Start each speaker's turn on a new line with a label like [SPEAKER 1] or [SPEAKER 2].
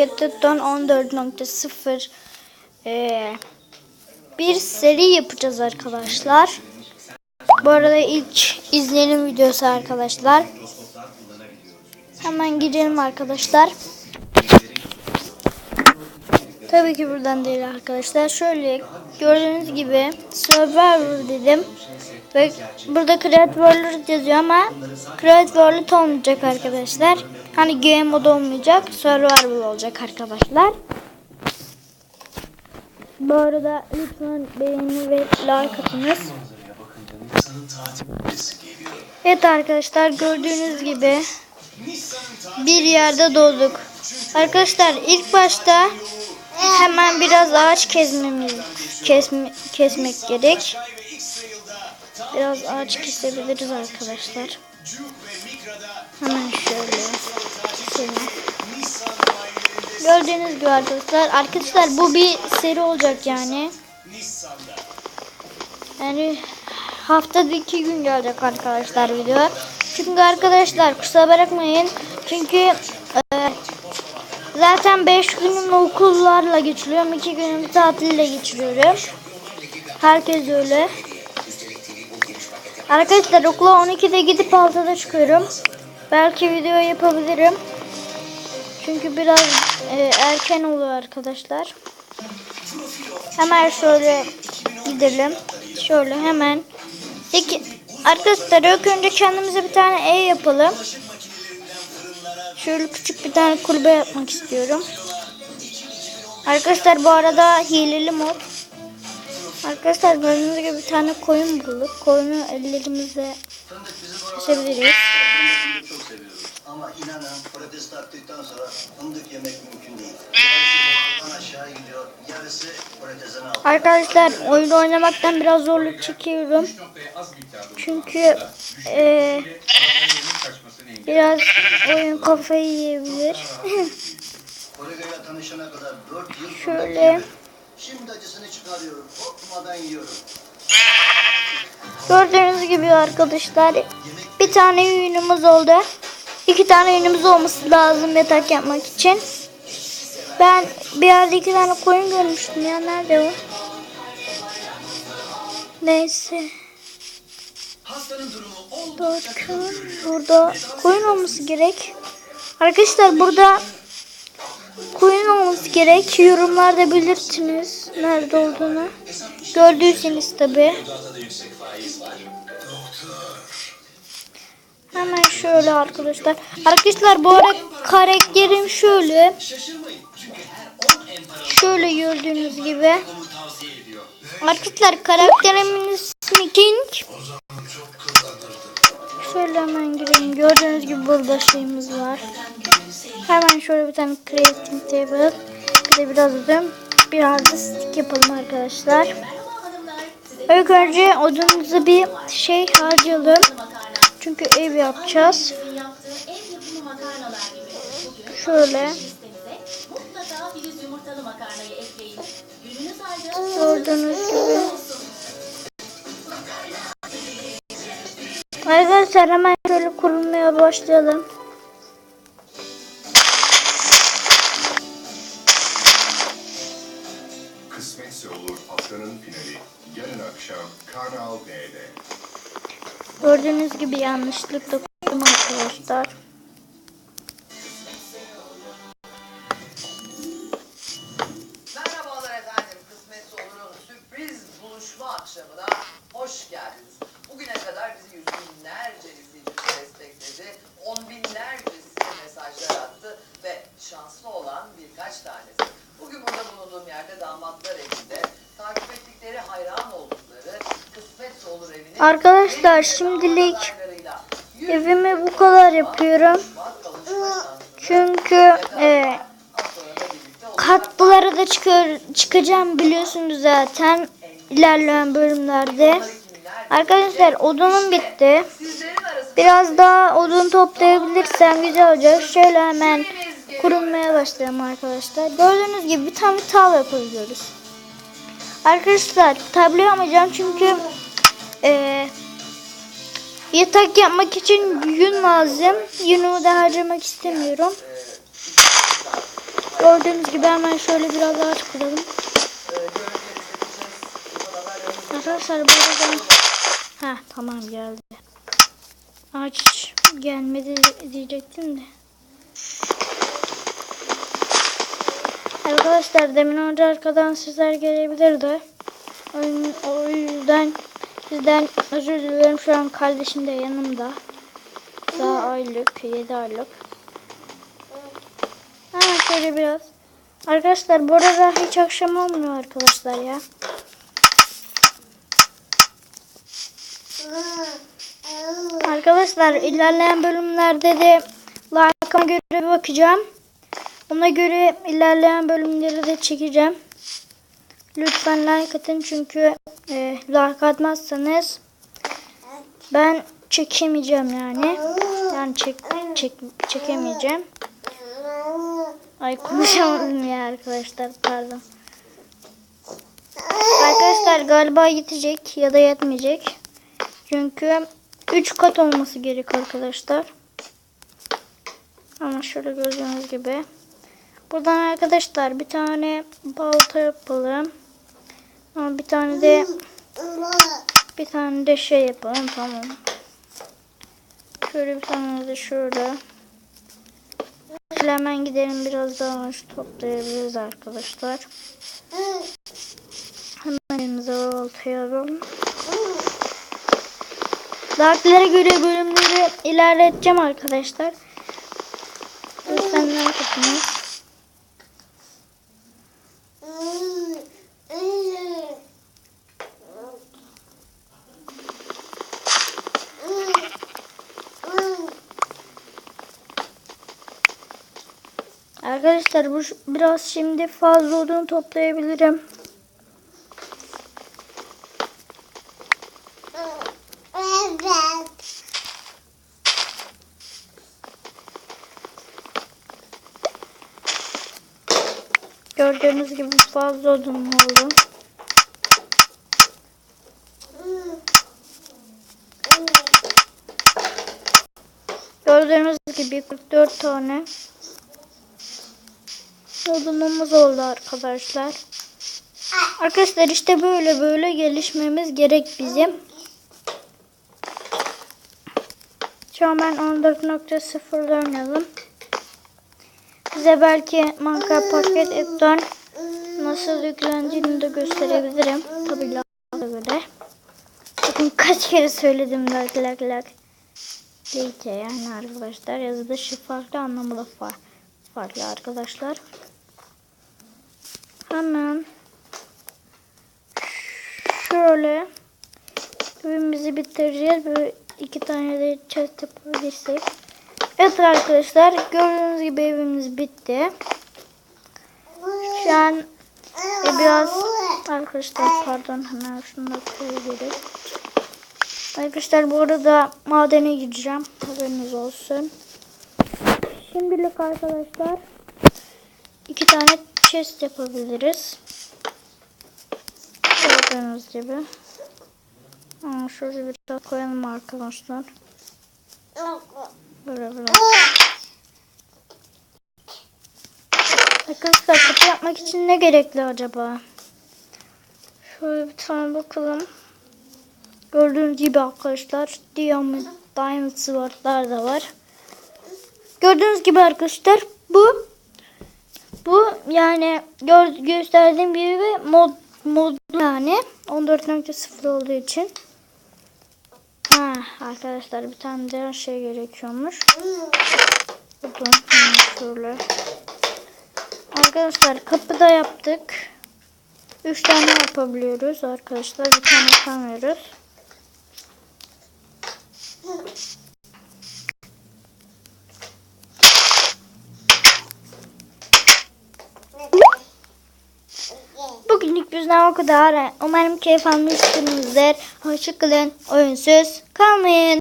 [SPEAKER 1] Gettet'ten 14.0 ee, bir seri yapacağız arkadaşlar. Bu arada ilk izleyelim videosu arkadaşlar. Hemen girelim arkadaşlar. Tabii ki buradan değil arkadaşlar. Şöyle gördüğünüz gibi Survivor dedim. Ve burada Create World yazıyor ama Create World olmayacak arkadaşlar. Hani game mode olmayacak. Survivor olacak arkadaşlar. Bu arada lütfen beğeni ve like atınız. Evet arkadaşlar gördüğünüz gibi bir yerde doğduk. Arkadaşlar ilk başta hemen biraz ağaç kesmemiz kesme, kesmek gerek. Biraz ağaç kesebiliriz arkadaşlar. Hemen şöyle keselim. Gördüğünüz gibi arkadaşlar. Arkadaşlar bu bir seri olacak yani. Yani haftada iki gün gelecek arkadaşlar video. Çünkü arkadaşlar kusura bakmayın. Çünkü e, zaten 5 günüm okullarla geçiriyorum. 2 günüm tatille geçiriyorum. Herkes öyle. Arkadaşlar okula 12'de gidip 6'da çıkıyorum. Belki video yapabilirim. Çünkü biraz e, erken oluyor arkadaşlar. Hemen şöyle gidelim. Şöyle hemen. İki, arkadaşlar ilk önce kendimize bir tane ev yapalım. Şöyle küçük bir tane kulübe yapmak istiyorum. Arkadaşlar bu arada hileli mod. Arkadaşlar gördüğünüz gibi bir tane koyun bulduk. Koyunu
[SPEAKER 2] çok seviyorum. Ama inanın protest attıktan sonra fındık yemek mümkün değil. Aşağı gidiyor, yarısı protezin altına.
[SPEAKER 1] Arkadaşlar oyun oynamaktan biraz zorluk çekiyorum. Çünkü e, biraz oyun kafayı yiyebilir.
[SPEAKER 2] Kolegayla tanışana kadar 4 yıl fındık
[SPEAKER 1] Şöyle.
[SPEAKER 2] Şimdi acısını çıkarıyorum, korkmadan yiyorum.
[SPEAKER 1] Gördüğünüz gibi arkadaşlar bir tane yünümüz oldu. İki tane yünümüz olması lazım yatak yapmak için. Ben bir yerde iki tane koyun görmüştüm ya. Nerede o? Neyse. Bakın burada koyun olması gerek. Arkadaşlar burada koyun olması gerek. Yorumlarda belirtiniz nerede olduğunu. Gördüyseniz tabi. Hemen şöyle arkadaşlar. Arkadaşlar bu ara karakterim şöyle. Şöyle gördüğünüz gibi. Arkadaşlar karakterimin ismi King. Şöyle hemen girelim. Gördüğünüz gibi burada şeyimiz var. Hemen şöyle bir tane crafting table. Bir de biraz odun. Biraz da stick yapalım arkadaşlar. İlk önce odunumuzu bir şey harcayalım. Çünkü ev yapacağız.
[SPEAKER 3] gibi.
[SPEAKER 1] Şöyle.
[SPEAKER 3] listenize mutlaka
[SPEAKER 1] Arkadaşlar hemen şöyle kurulmaya başlayalım.
[SPEAKER 4] Kısmetse olur haftanın finali yarın akşam Kanal D'de.
[SPEAKER 1] Gördüğünüz gibi yanlışlıkla koydum arkadaşlar.
[SPEAKER 5] Merhabalar efendim. Kısmetse Olur'un sürpriz buluşma akşamına hoş geldiniz. Binlerce izleyicimiz destekledi. On binlerce size mesajlar attı ve şanslı olan birkaç tanesi. Bugün burada bulunduğum yerde damatlar evinde takip ettikleri hayran oldukları Kısmetse Olur evini
[SPEAKER 1] Arkadaşlar şimdilik evimi bu kadar yapıyorum. Çünkü e, katkılara da çıkar, çıkacağım biliyorsunuz zaten ilerleyen bölümlerde. Arkadaşlar odunum bitti. Biraz daha odun toplayabilirsem güzel olacak. Şöyle hemen kurulmaya başlayalım arkadaşlar. Gördüğünüz gibi bir tane tava yapabiliyoruz. Arkadaşlar tablo yapmayacağım çünkü e, yatak yapmak için yün lazım. Yünümü de harcamak istemiyorum. Gördüğünüz gibi hemen şöyle biraz ağaç
[SPEAKER 5] önümüzde.
[SPEAKER 1] Arkadaşlar bu. Ha tamam geldi. Ağaç gelmedi diyecektim de. Arkadaşlar demin önce arkadan sizler gelebilirdi. O yüzden- O yüzden sizden özür dilerim. Şu an kardeşim de yanımda. Daha aylık, 7 aylık. Ha şöyle biraz. Arkadaşlar bu arada hiç akşam olmuyor arkadaşlar ya. Arkadaşlar ilerleyen bölümlerde de like'ıma göre bakacağım. Ona göre ilerleyen bölümleri de çekeceğim. Lütfen like atın çünkü e, like atmazsanız ben çekemeyeceğim yani. Yani çek, çek, çekemeyeceğim. Ay konuşamadım ya arkadaşlar pardon. Arkadaşlar galiba yetecek ya da yetmeyecek. Çünkü 3 kat olması gerek arkadaşlar. Ama şöyle gördüğünüz gibi. Buradan arkadaşlar bir tane balta yapalım. Ama bir tane de bir tane de şey yapalım tamam. Şöyle bir tane de şöyle. Hemen gidelim biraz daha ağaç toplayabiliriz arkadaşlar. Hemen elimize baltayı Dahakilere göre bölümleri ilerleteceğim arkadaşlar. Like atınız. Arkadaşlar bu biraz şimdi fazla odun toplayabilirim. Gördüğünüz gibi fazla odun oldu. Gördüğünüz gibi 44 tane odunumuz oldu arkadaşlar. Arkadaşlar işte böyle böyle gelişmemiz gerek bizim. Şu an ben 14.0'da oynayalım. Size belki Minecraft Pocket App'ten nasıl yüklendiğini de gösterebilirim. Tabii göre. Bakın kaç kere söyledim lak lak lak. Leyte yani arkadaşlar. Yazılışı farklı anlamı da fa- farklı arkadaşlar. Hemen şöyle evimizi bitireceğiz. Böyle iki tane de chest yapabilirsek. Evet arkadaşlar gördüğünüz gibi evimiz bitti. Şu an e, biraz arkadaşlar pardon hemen şunu da koyabiliriz. Arkadaşlar bu arada madene gideceğim. Haberiniz olsun. Şimdilik arkadaşlar iki tane chest yapabiliriz. Gördüğünüz gibi. Aa, şöyle bir daha koyalım arkadaşlar. Böyle biraz. Arkadaşlar kapı yapmak için ne gerekli acaba? Şöyle bir tane bakalım. Gördüğünüz gibi arkadaşlar diamond, diamond swordlar da var. Gördüğünüz gibi arkadaşlar bu bu yani gör, gösterdiğim gibi mod mod yani 14.0 olduğu için. Ha arkadaşlar bir tane daha şey gerekiyormuş. Hemen şöyle. Arkadaşlar kapı da yaptık. 3 tane yapabiliyoruz arkadaşlar. Bir tane yapamıyoruz. Bizden o kadar. Umarım keyif almışsınızdır. Hoşçakalın. Oyunsuz kalmayın.